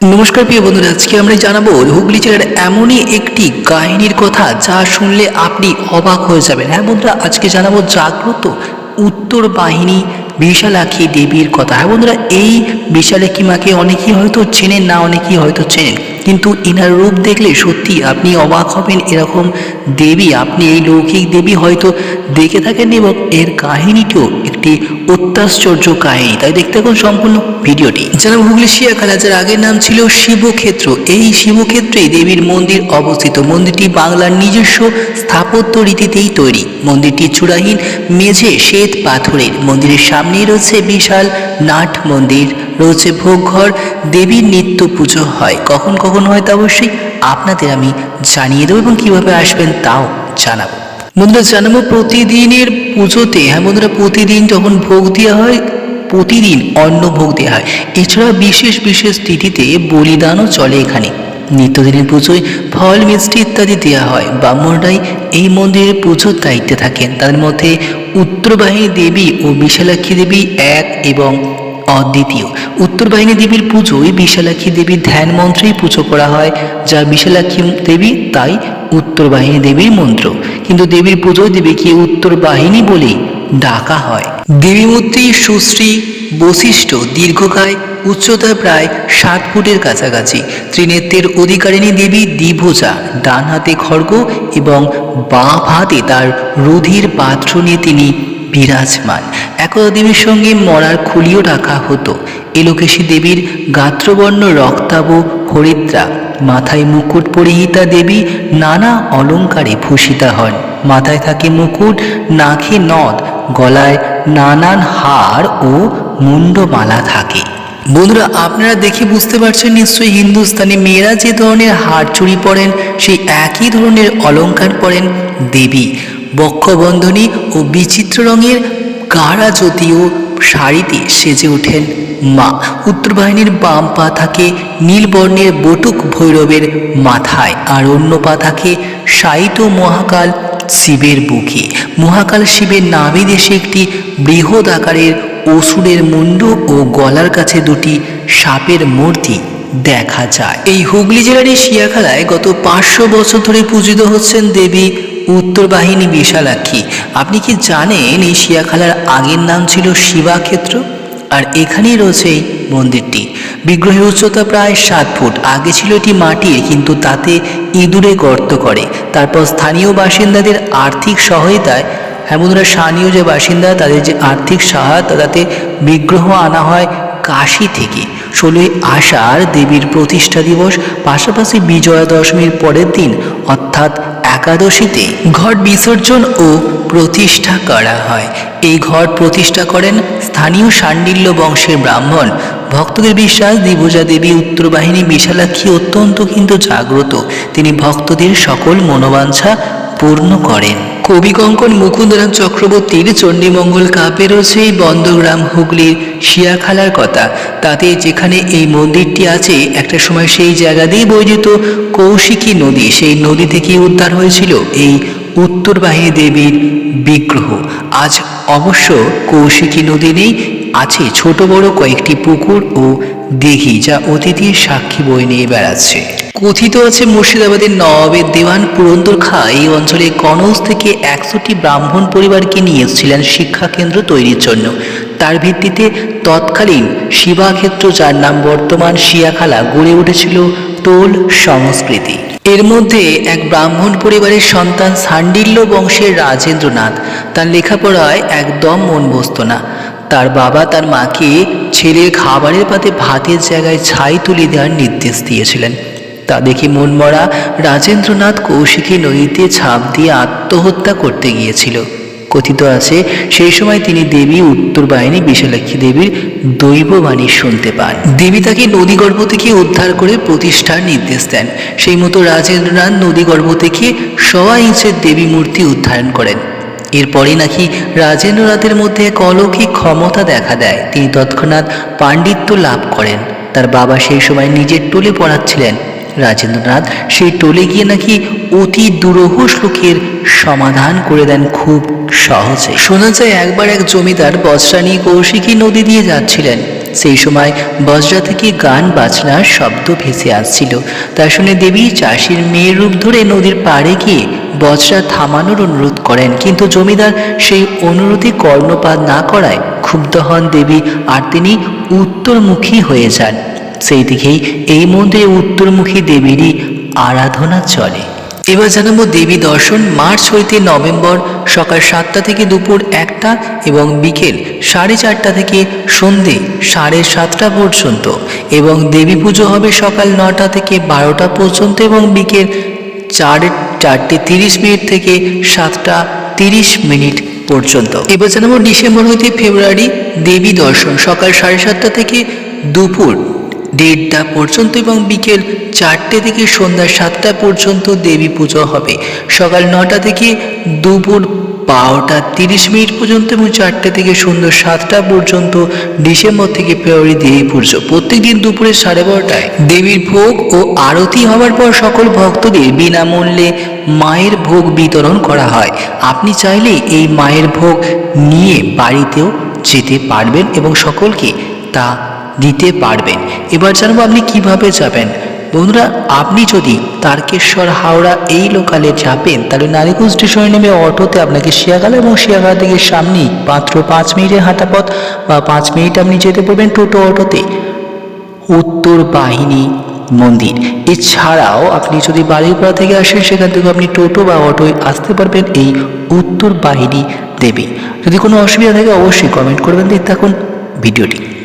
নমস্কার প্রিয় বন্ধুরা, আজকে আমরা জানাব হুগলি জেলার এমনই একটি কাহিনীর কথা যা শুনলে আপনি অবাক হয়ে যাবেন। হ্যাঁ বন্ধুরা, আজকে জানাব জাগ্রত উত্তর বাহিনী বিশালাক্ষী দেবীর কথা। হ্যাঁ বন্ধুরা, এই বিশালাক্ষী মাকে অনেকেই হয়তো চেনেন, না অনেকেই হয়তো চেনেন, কিন্তু এনার রূপ দেখলে সত্যি আপনি অবাক হবেন এরকম দেবী। আপনি এই লৌকিক দেবী হয়তো দেখে থাকেন এবং এর কাহিনীটিও একটি অত্যাশ্চর্য কাহিনী। তাই দেখতে থাকুন সম্পূর্ণ ভিডিওটি। যারা হুগলি শিয়াখালা যার আগের নাম ছিল শিবক্ষেত্র। এই শিবক্ষেত্রেই দেবীর মন্দির অবস্থিত। মন্দিরটি বাংলার নিজস্ব স্থাপত্য রীতিতেই তৈরি। মন্দিরটি চূড়াহীন, মেঝে, শ্বেত পাথরের। মন্দিরের সামনেই রয়েছে বিশাল নাট মন্দির। রয়েছে ভোগঘর। দেবীর নিত্য পুজো হয়। কখন কখন হয় তা অবশ্যই আপনাদের আমি জানিয়ে দেবো এবং কীভাবে আসবেন তাও জানাব। বন্ধুরা, জানাব প্রতিদিনের পুজোতে হ্যাঁ বন্ধুরা, প্রতিদিন যখন ভোগ দেওয়া হয়, প্রতিদিন অন্ন ভোগ দেওয়া হয়। এছাড়া বিশেষ বিশেষ তিথিতে বলিদানও চলে এখানে। নিত্যদিনের পুজোয় ফল, মিষ্টি ইত্যাদি দেওয়া হয়। ব্রাহ্মণরাই এই মন্দিরের পুজোর দায়িত্বে থাকেন। তাদের মধ্যে উত্তরবাহিনী দেবী ও বিশালাক্ষী দেবী এক এবং অদ্বিতীয়। উত্তর বাহিনী দেবীর পুজোয় বিশালাক্ষী দেবীর ধ্যান মন্ত্রেই পুজো করা হয়। যা বিশালাক্ষী দেবী, তাই উত্তর বাহিনী দেবীর মন্ত্র। কিন্তু দেবীর পুজোয় দেবীকে উত্তর বাহিনী বলেই ডাকা হয়? দেবী মূর্তি সুশ্রী বৈশিষ্ট্য দীর্ঘকায় উচ্চতা প্রায় ষাট ফুটের কাছাকাছি। ত্রিনেত্রের অধিকারিণী দেবী দ্বিভুজা ডান হাতে খড়গ এবং বাঁ হাতে তার রুধির পাত্র নিয়ে তিনি বিরাজমান। একদা দেবীর সঙ্গে মরার খুলিও রাখা হতো। এলোকেশী দেবীর গাত্রবর্ণ রক্তাভ হরিদ্রা মাথায় মুকুট পরিহিতা দেবী নানা অলঙ্কারে ভূষিতা হন। মাথায় থাকে মুকুট, নাকে নদ, গলায় নানান হার ও মুন্ডমালা থাকে। বন্ধুরা, আপনারা দেখে বুঝতে পারছেন নিশ্চয়ই হিন্দুস্তানি মেয়েরা যে ধরনের হার চুড়ি পরেন, সেই একই ধরনের অলঙ্কার পরেন দেবী। বক্ষবন্ধনী ও বিচিত্র রঙের গাঢ়া জ্যোতিও শাড়িতে সেজে ওঠেন। মা। উত্তর বাহিনীর বাম পা থাকে নীল বর্ণের বটুক ভৈরবের মাথায় আর অন্য পা থাকে সাইত মহাকাল শিবের বুকে। মহাকাল শিবের নাভি দেশে একটি বৃহৎ আকারের অসুরের মুন্ড ও গলার কাছে দুটি সাপের মূর্তি দেখা যায়। এই হুগলি জেলার এই শিয়াখালায় গত পাঁচশো বছর ধরে পূজিত হচ্ছেন দেবী উত্তর বাহিনী বিশালাক্ষী। আপনি কি জানেন এই শিয়াখালার আগের নাম ছিল শিবাক্ষেত্র? আর এখানেই রয়েছে এই মন্দিরটি। বিগ্রহের উচ্চতা প্রায় সাত ফুট। আগে ছিল এটি মাটির কিন্তু তাতে ইঁদুরে গর্ত করে। তারপর স্থানীয় বাসিন্দাদের আর্থিক সহায়তায় হ্যাঁ বন্ধুরা স্থানীয় যে বাসিন্দা, তাদের যে আর্থিক সহায়তা, তাতে বিগ্রহ আনা হয় কাশি থেকে। ষোলোই আষাঢ় দেবীর প্রতিষ্ঠা দিবস, পাশাপাশি বিজয়া দশমীর পরের দিন, অর্থাৎ একাদশীতে ঘট বিসর্জন ও প্রতিষ্ঠা করা হয়। এই ঘট প্রতিষ্ঠা করেন স্থানীয় সান্ডিল্য বংশের ব্রাহ্মণ। ভক্তদের বিশ্বাস দিবজা দেবী উত্তর বাহিনী বিশালাক্ষী অত্যন্ত কিন্তু জাগ্রত। তিনি ভক্তদের সকল মনোবাঞ্ছা পূর্ণ করেন। কবি কঙ্কন মুকুন্দরাম চক্রবর্তীর চণ্ডীমঙ্গল কাব্যে রয়েছে বন্দগ্রাম হুগলির শিয়াখালার কথা। তাতে যেখানে এই মন্দিরটি আছে, একটা সময় সেই জায়গা দিয়ে বয়ে যেত কৌশিকী নদী, সেই নদী থেকে উদ্ধার হয়েছিল এই উত্তর বাহিনী দেবীর বিগ্রহ। আজ অবশ্য কৌশিকী নদী নেই, আছে ছোট বড় কয়েকটি পুকুর ও দিঘি, যা অতিথির সাক্ষী বই নিয়ে বেড়াচ্ছে। কথিত আছে মুর্শিদাবাদের নবাবের দেওয়ান পুরন্দর খা। এই অঞ্চলে কনৌজ থেকে একশোটি ব্রাহ্মণ পরিবারকে নিয়ে এসেছিলেন শিক্ষা কেন্দ্র তৈরির জন্য। তার ভিত্তিতে তৎকালীন শিবাক্ষেত্র, যার নাম বর্তমান শিয়াখালা, গড়ে উঠেছিল টোল সংস্কৃতি। এর মধ্যে এক ব্রাহ্মণ পরিবারের সন্তান সান্ডিল্য বংশের রাজেন্দ্রনাথ। তার লেখাপড়ায় একদম মন বসত না। তার বাবা তার মাকে ছেলের খাবারের পাতে ভাতের জায়গায় ছাই তুলে দেওয়ার নির্দেশ দিয়েছিলেন। তা দেখে মনমরা রাজেন্দ্রনাথ কৌশিকী নদীতে ছাপ দিয়ে আত্মহত্যা করতে গিয়েছিল। কথিত আছে, সেই সময় তিনি দেবী উত্তর বাহিনী বিশালাক্ষী দেবীর দৈববাণী শুনতে পান। দেবী তাকে নদীগর্ভ থেকে উদ্ধার করে প্রতিষ্ঠার নির্দেশ দেন। সেই মতো রাজেন্দ্রনাথ নদীগর্ভ থেকে সওয়া ইঞ্চের দেবী মূর্তি উদ্ধারণ করেন। এরপরে নাকি রাজেন্দ্রনাথের মধ্যে এক অলৌকিক ক্ষমতা দেখা দেয়। তিনি তৎক্ষণাৎ পাণ্ডিত্য লাভ করেন। তার বাবা সেই সময় নিজের টোলে পড়াচ্ছিলেন। রাজেন্দ্রনাথ, সেই টোলে গিয়ে নাকি অতি দুরূহ শ্লোকের সমাধান করে দেন খুব সহজে। শোনা যায় একবার এক জমিদার বস্ত্রা নিয়ে কৌশিকী নদী দিয়ে যাচ্ছিলেন। সেই সময় বজরা থেকে গান বাজনার শব্দ ভেসে আসছিল। তা শুনে দেবী চাষির মেয়ের রূপ ধরে নদীর পাড়ে গিয়ে বজরা থামানোর অনুরোধ করেন। কিন্তু জমিদার সেই অনুরোধে কর্ণপাত না করায় ক্ষুব্ধ হন দেবী আর তিনি উত্তরমুখী হয়ে যান। সেই দিকেই এই মন্দিরে উত্তরমুখী দেবীরই আরাধনা চলে। এবার জানাব দেবী দর্শন মার্চ হইতে নভেম্বর সকাল সাতটা থেকে দুপুর একটা এবং বিকেল সাড়ে চারটা থেকে সন্ধে সাড়ে সাতটা পর্যন্ত এবং দেবী পুজো হবে সকাল নটা থেকে বারোটা পর্যন্ত এবং বিকেল চার, চারটে তিরিশ মিনিট থেকে সাতটা তিরিশ মিনিট পর্যন্ত। এবার জানাব ডিসেম্বর হইতে ফেব্রুয়ারি দেবী দর্শন সকাল সাড়ে সাতটা থেকে দুপুর দেড়টা পর্যন্ত এবং বিকেল চারটে থেকে সন্ধ্যা সাতটা পর্যন্ত দেবী পুজো হবে। সকাল নটা থেকে দুপুর বারোটা তিরিশ মিনিট পর্যন্ত এবং চারটে থেকে সন্ধ্যা সাতটা পর্যন্ত ডিসেম্বর থেকে ফেব্রুয়ারি দেবী পুজো। প্রত্যেক দিন দুপুরে সাড়ে বারোটায় দেবীর ভোগ ও আরতি হওয়ার পর সকল ভক্তদের বিনামূল্যে মায়ের ভোগ বিতরণ করা হয়। আপনি চাইলে এই মায়ের ভোগ নিয়ে বাড়িতেও যেতে পারবেন এবং সকলকে তা দিতে পারবেন। এবার জানব আপনি কীভাবে যাবেন। বন্ধুরা, আপনি যদি তারকেশ্বর, হাওড়া এই লোকালে যাবেন, তাহলে নারিকুল স্টেশনে নেমে অটোতে আপনাকে শিয়াগালা এবং শিয়াগালা থেকে সামনেই মাত্র পাঁচ মিনিটের হাঁটা পথ বা পাঁচ মিনিট আপনি যেতে পারবেন টোটো অটোতে। উত্তর বাহিনী মন্দির। এছাড়াও আপনি যদি বাড়িপাড়া থেকে আসেন, সেখান থেকে আপনি টোটো বা অটোয় আসতে পারবেন এই উত্তর বাহিনী দেবী। যদি কোনো অসুবিধা থাকে, অবশ্যই কমেন্ট করবেন। দেখতে থাকুন ভিডিওটি।